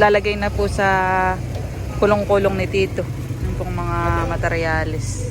lalagay na po sa kulong-kulong ni Tito. Yung pong mga materialis.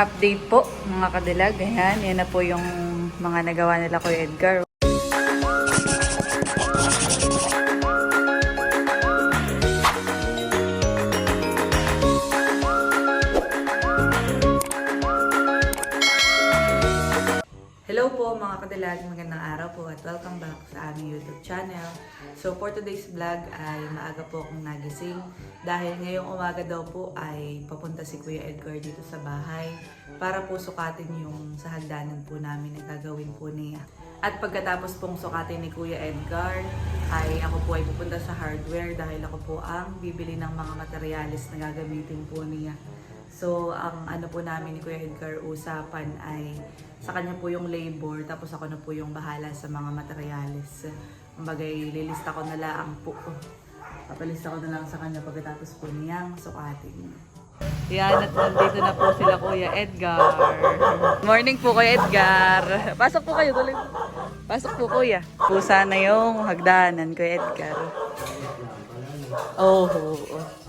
Update po mga kadilag. Ayan, yan na po yung mga nagawa nila Kuya Edgar. Mga kadilag, magandang araw po at welcome back sa aming YouTube channel. So for today's vlog ay maaga po akong nagising dahil ngayong umaga daw po ay papunta si Kuya Edgar dito sa bahay para po sukatin yung sa hagdanan po namin na gagawin po niya. At pagkatapos pong sukatin ni Kuya Edgar ay ako po ay pupunta sa hardware dahil ako po ang bibili ng mga materialis na gagamitin po niya. So, ang ano po namin ni Kuya Edgar usapan ay sa kanya po yung labor, tapos ako na po yung bahala sa mga materialis. Kumbaga, lilista ko na lang po. Papalista ko na lang sa kanya pagkatapos po niyang sukatin. Yan, at nandito na po sila Kuya Edgar. Morning po Kuya Edgar. Pasok po kayo, tuloy. Pasok po Kuya. Pusa na yung hagdanan Kuya Edgar. Oh, oh, oh.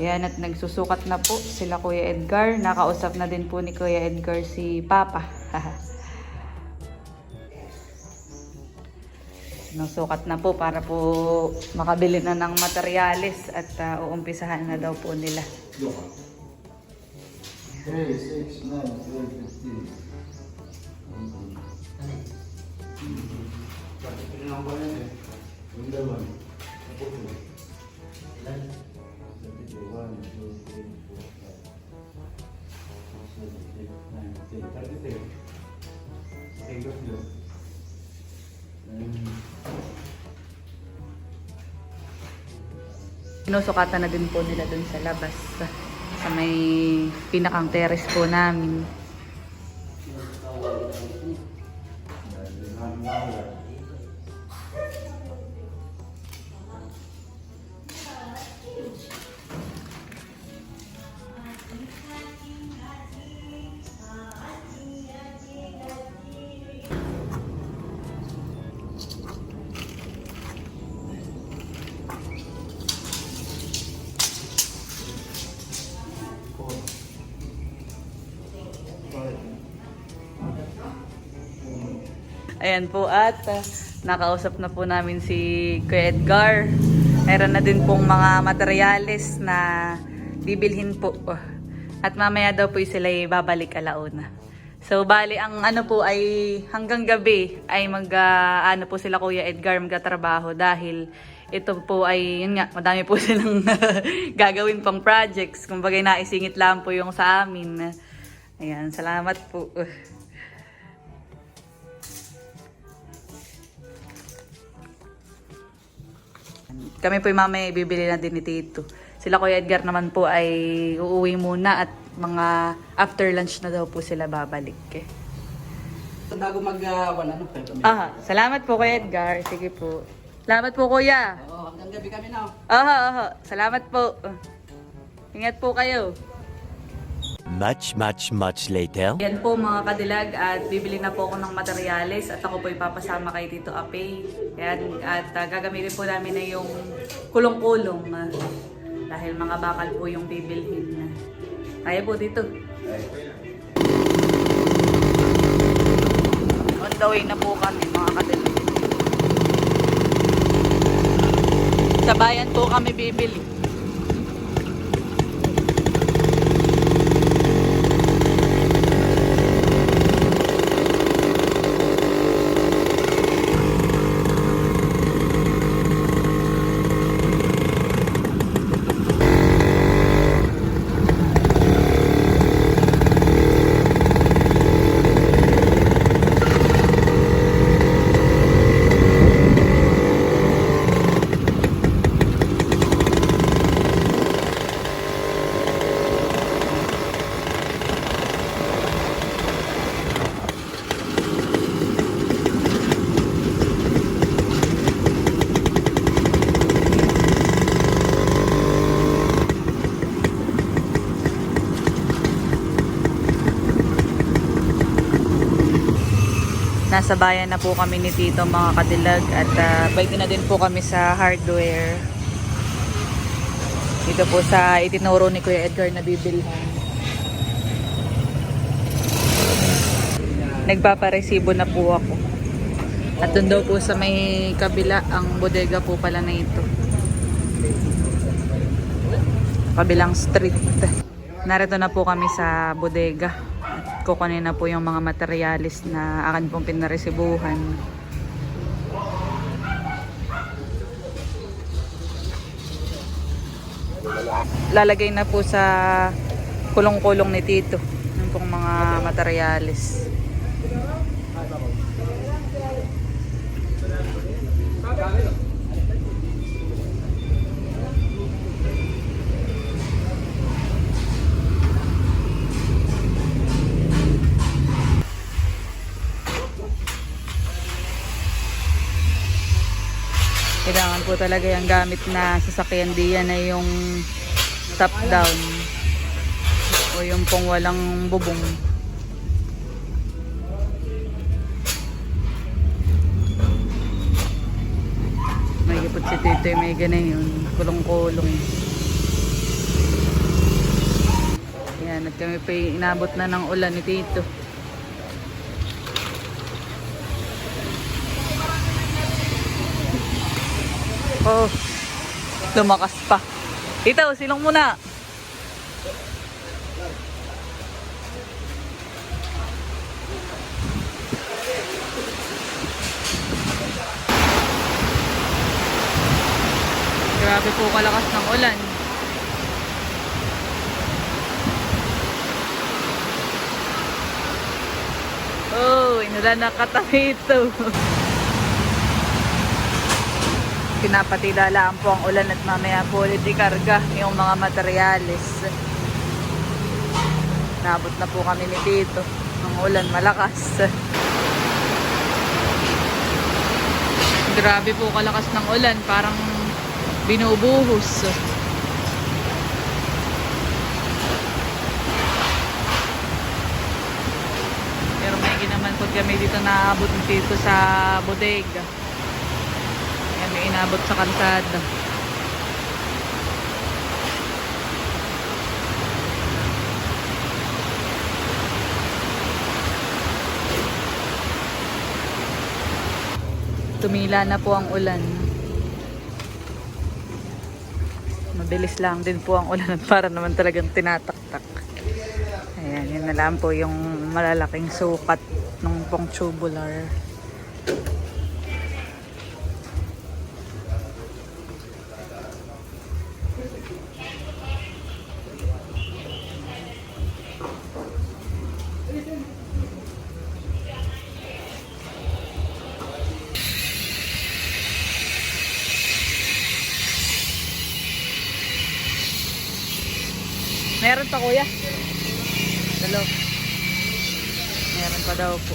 Yan at nagsusukat na po sila Kuya Edgar. Nakausap na din po ni Kuya Edgar si Papa. Nusukat na po para po makabili na ng materyales at uh, uumpisahan na daw po nila. 3, 6, 9, 12, 15. Bakit pinang ko yan eh? Tapos mo. Ilan? 1, 2, 3, 4, 5, 6, 7, 8, 9, 10, 33. Tingos yun. Sinusukatan na din po nila dun sa labas. Sa may pinakang terrace po namin. Ayan po at uh, nakausap na po namin si Kuya Edgar. Meron na din pong mga materyales na bibilhin po. At mamaya daw po sila babalik alauna. So bali ang ano po ay hanggang gabi ay mag uh, ano po sila Kuya Edgar magtatrabaho dahil ito po ay yun nga madami po silang gagawin pang projects. Kumbaga naisingit lang po yung sa amin. Ayan, salamat po. Kami po yung mamaya bibili na din ni Tito. Sila Kuya Edgar naman po ay uuwi muna at mga after lunch na daw po sila babalik. Eh. Bago mag, uh, wala no. Aha, salamat po Kuya Edgar. Sige po. Salamat po Kuya. Oo, hanggang gabi kami na. Aha, aha. Salamat po. Ingat po kayo. Much, much, much later. Yan po mga kadilag at bibili na po ako ng materyales at ako po ipapasama kay Tito Apey. Yan, at uh, gagamitin po namin na yung kulong-kulong ah, dahil mga bakal po yung bibilhin. Kaya po dito. On the way na po kami mga kadilag. Sa bayan po kami bibili. Nasa bayan na po kami ni Tito mga kadilag at uh, pwede na din po kami sa hardware. Dito po sa itinuro ni Kuya Edgar na bibilhan. Nagpaparesibo na po ako. At doon daw po sa may kabila ang bodega po pala na ito. Kabilang street. Narito na po kami sa bodega. At kukunin na po yung mga materialis na akan pong pinaresibuhan. Lalagay na po sa kulong-kulong ni Tito. Yung pong mga materialis. Kailangan po talaga yung gamit na sasakyan diyan na yung top down o yung pong walang bubong. May ipot si Tito may ganun yun. Kulong-kulong. Yan, at kami pa inabot na ng ulan ni Tito. Oh, lumakas pa. Tito, silong muna. Grabe po kalakas ng ulan. Oh, inulan na katabi ito. Pinapatilalaan po ang ulan at mamaya po ulit ikarga yung mga materyales. Nabot na po kami ni Tito. Ang ulan malakas. Grabe po kalakas ng ulan. Parang binubuhos. Pero may ginaman po kami dito naabot dito sa bodega. May inabot sa kalsada. Tumila na po ang ulan. Mabilis lang din po ang ulan para naman talagang tinataktak. Ayan, yun na lang po yung malalaking sukat ng pong tubular. Meron pa kuya? Hello. Meron pa daw po.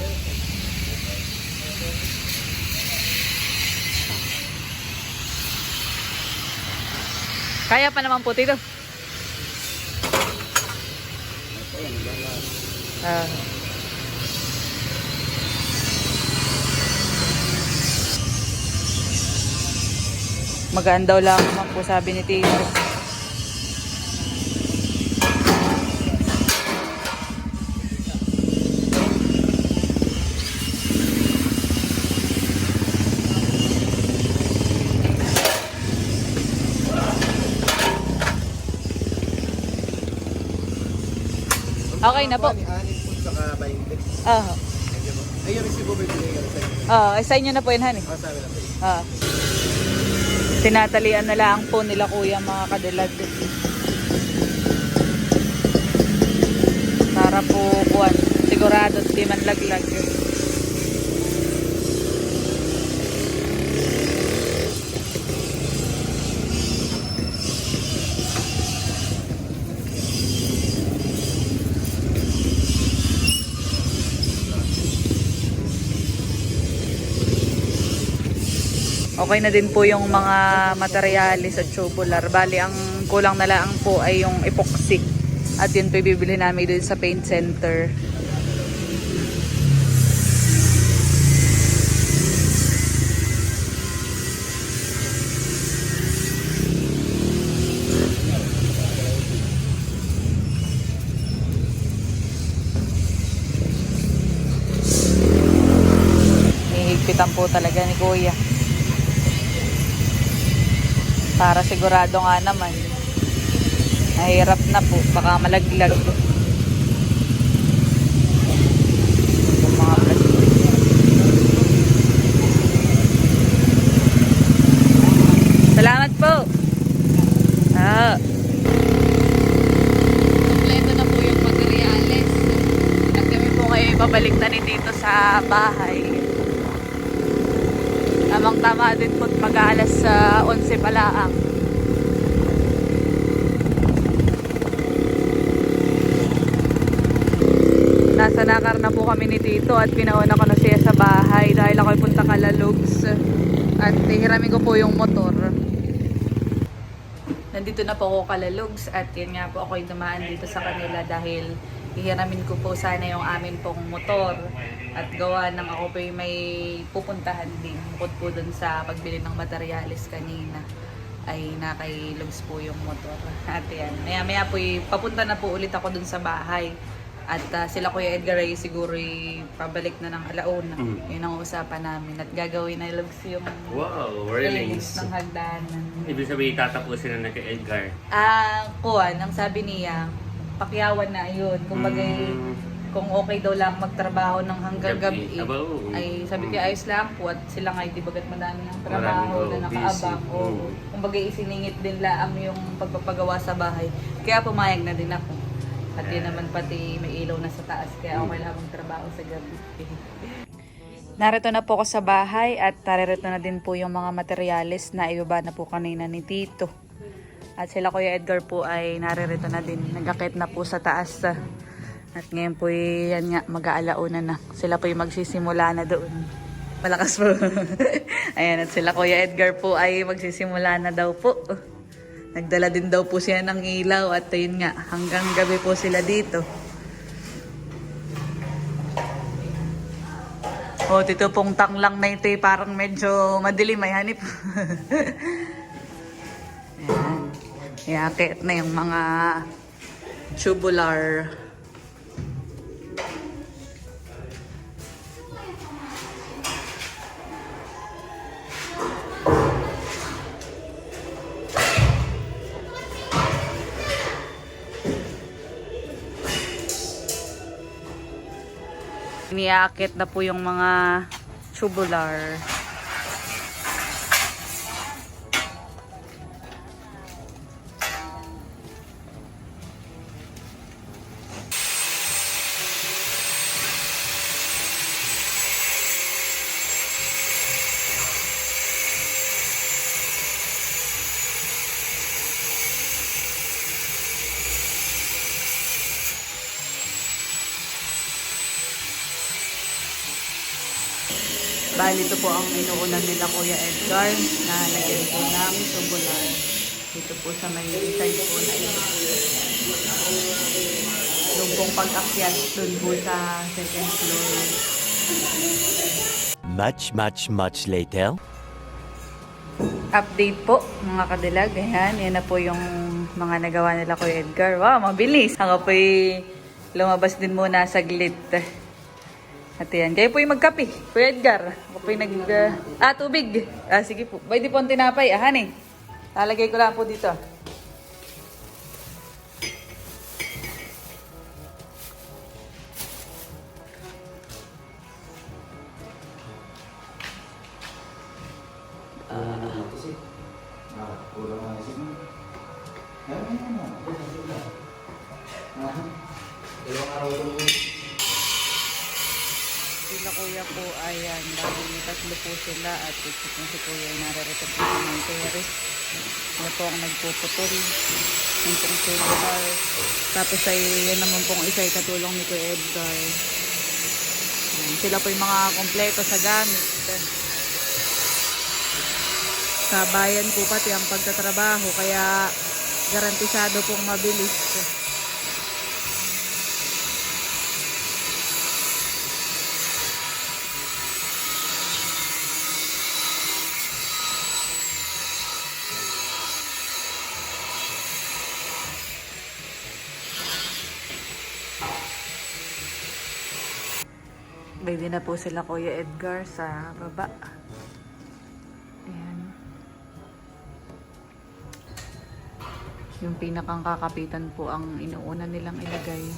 Kaya pa naman po tito. Ah. Magaan daw lang naman po sabi ni Tito. Okay na po. Anin po saka 20. Ah. Ayun, resibo ba ko sa'yo? Ah, assign nyo na po yun, honey. Masabi na po. Ah. Tinatalian na lang po nila kuya mga kadilag. Para po kuwan, sigurado di man laglag. Okay na din po yung mga materialis at tubular. Bali, ang kulang na lang po ay yung epoxy. At yun po bibili namin doon sa paint center. Higpitan po talaga ni Kuya. Para sigurado nga naman. Nahirap na po. Baka malaglag. Salamat po. Ah. Kompleto na po yung materials. At kami po kayo ibabalik na dito sa bahay. Tamang tama din po mag-aalas sa 11 pala ang. Nasa Nakar na po kami ni Tito at pinauna ko na siya sa bahay dahil ako'y punta kalalugs. At hiramin ko po yung motor. Nandito na po ako kalalugs at yun nga po ako'y dumaan dito sa kanila dahil hihiramin ko po sana yung amin pong motor at gawa ng ako yung may pupuntahan din bukod po dun sa pagbili ng materialis kanina ay nakailugs po yung motor at yan maya maya po papunta na po ulit ako dun sa bahay at ah, sila Kuya Edgar ay siguro ay pabalik na ng alauna Mm. yun ang usapan namin at gagawin na lugs yung Wow, railings. ng hagdanan Ibig sabihin, tatapusin na na kay Edgar. Ah, kuwan, ang sabi niya, pakyawan na yun. Kung bagay, Mm. Kung okay daw lang magtrabaho ng hanggang Gabi. gabi, Aba, oo. ay sabi ko Mm. ayos lang po at sila nga di bagat madami ng Marami, trabaho oo, na nakaabang. busy. O, Mm. kung bagay isiningit din laang yung pagpapagawa sa bahay. Kaya pumayag na din ako. At yun naman pati may ilaw na sa taas, kaya okay lang magtrabaho sa gabi. Narito na po ako sa bahay at narito na din po yung mga materyales na ibaba na po kanina ni Tito. At sila Kuya Edgar po ay naririto na din. Nagakit na po sa taas. At ngayon po yan nga, mag-aalauna na. Sila po yung magsisimula na doon. Malakas po. Ayan, at sila Kuya Edgar po ay magsisimula na daw po. Nagdala din daw po siya ng ilaw at ayun nga, hanggang gabi po sila dito. Oh, dito pong tanglang na ito eh, parang medyo madilim ay hanip. Ayan. Iakit na yung mga tubular. Iniakit na po yung mga tubular. Ito po ang inuunan nila Kuya Edgar na lagyan po ng tubular. Dito po sa may side po na ito. Yung pong pag-akyat dun po sa second floor. Much, much, much later. Update po mga kadilag. Ayan, yan na po yung mga nagawa nila Kuya Edgar. Wow, mabilis. Ako po lumabas din muna saglit. At yan, kayo po yung magkape. Kuya Edgar, ako po yung nag... uh, ah, tubig. Ah, sige po. Pwede po ang tinapay. Ah, honey. Lalagay ko lang po dito. Ah, kurang nga Sila kuya po, ayan, dahil tatlo po sila at ito po si kuya ay nararito po sa mga terrace. Ano po ang nagpuputol. Yung pong silver. Tapos ay, yan naman pong isa ay katulong ni Kuya Edgar. Ayan, sila po yung mga kompleto sa gamit. Sa bayan po pati ang pagtatrabaho, kaya garantisado pong mabilis. Ready na po sila Kuya Edgar sa baba. Ayan. Yung pinakang kakapitan po ang inuuna nilang ilagay.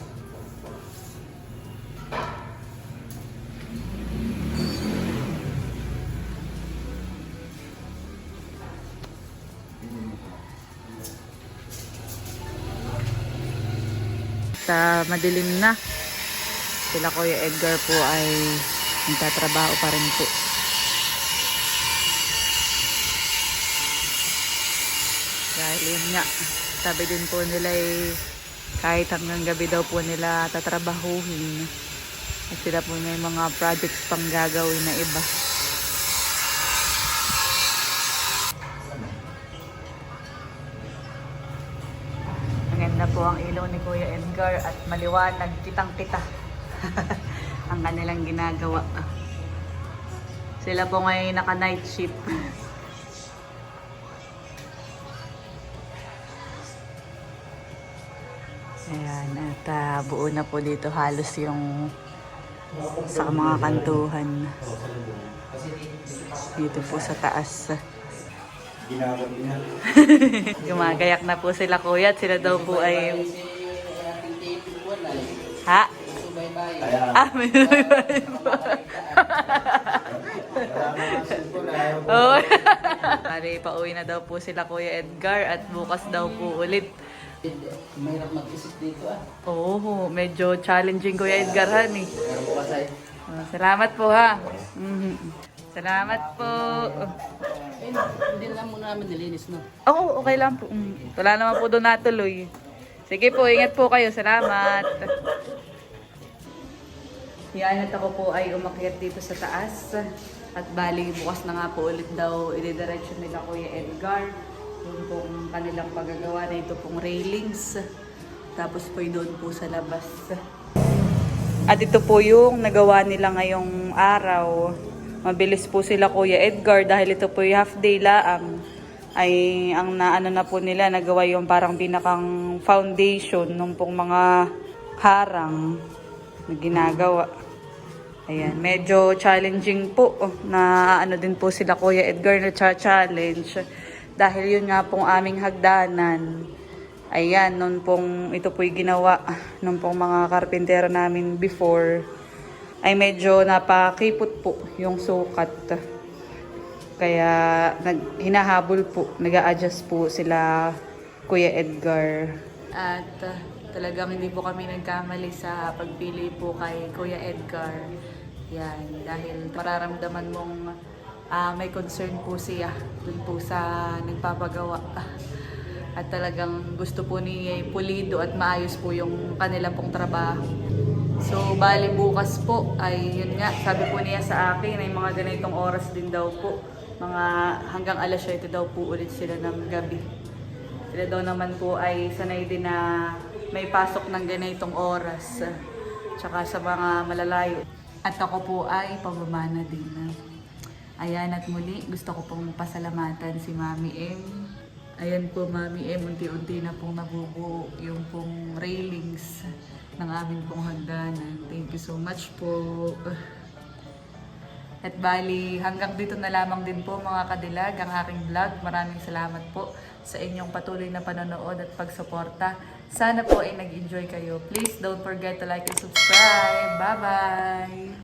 Sa madilim na, sila Kuya Edgar po ay nagtatrabaho pa rin po. Dahil yun nga, sabi din po nila ay kahit hanggang gabi daw po nila tatrabahuhin. At sila po may mga projects pang gagawin na iba. Maganda po ang ilaw ni Kuya Edgar at maliwanag kitang-kita ang kanilang ginagawa. Sila po ngayon naka-night shift. Ayan, at ah, buo na po dito halos yung sa mga kantuhan. Dito po sa taas. Gumagayak na po sila kuya at sila daw po ay Ha? Kaya, Ah, may Oo. Pare, pauwi na daw po sila Kuya Edgar at bukas daw po ulit. Mahirap mag-isip dito ah. Oo, medyo challenging Kuya Edgar han eh. Bukas ay, Ah, Salamat po ha. Mhm. Salamat po. hindi lang muna namin nilinis no. Oo, okay lang po. Mm, Wala naman po doon natuloy. Sige po, ingat po kayo. Salamat. Yan at ako po ay umakyat dito sa taas. At bali, bukas na nga po ulit daw ididiretso nila Kuya Edgar. Yung pong kanilang paggagawa na ito pong railings. Tapos po doon po sa labas. At ito po yung nagawa nila ngayong araw. Mabilis po sila Kuya Edgar dahil ito po yung half day laang. Ay ang naano na po nila nagawa yung parang binakang foundation nung pong mga harang na ginagawa. Ayan, medyo challenging po oh, na ano din po sila Kuya Edgar na challenge dahil yun nga pong aming hagdanan. Ayan, noon pong ito po'y ginawa noon pong mga karpintero namin before ay medyo napakipot po yung sukat. Kaya nag, hinahabol po, nag adjust po sila Kuya Edgar. At uh, talagang hindi po kami nagkamali sa pagpili po kay Kuya Edgar. Yan, dahil mararamdaman mong ah, may concern po siya dun po sa nagpapagawa. At talagang gusto po niya pulido at maayos po yung kanila pong trabaho. So, bali bukas po ay yun nga, sabi po niya sa akin ay mga ganitong oras din daw po. Mga hanggang alas 7 daw po ulit sila ng gabi. Sila daw naman po ay sanay din na may pasok ng ganitong oras. Tsaka sa mga malalayo. At ako po ay pabamana din. Ayan at muli, gusto ko pong pasalamatan si Mami M. Ayan po Mami M, unti-unti na pong nabubuo yung pong railings ng aming pong hagdanan. Thank you so much po. At bali, hanggang dito na lamang din po mga kadilag ang aking vlog. Maraming salamat po sa inyong patuloy na panonood at pagsuporta. Sana po ay nag-enjoy kayo. Please don't forget to like and subscribe. Bye-bye!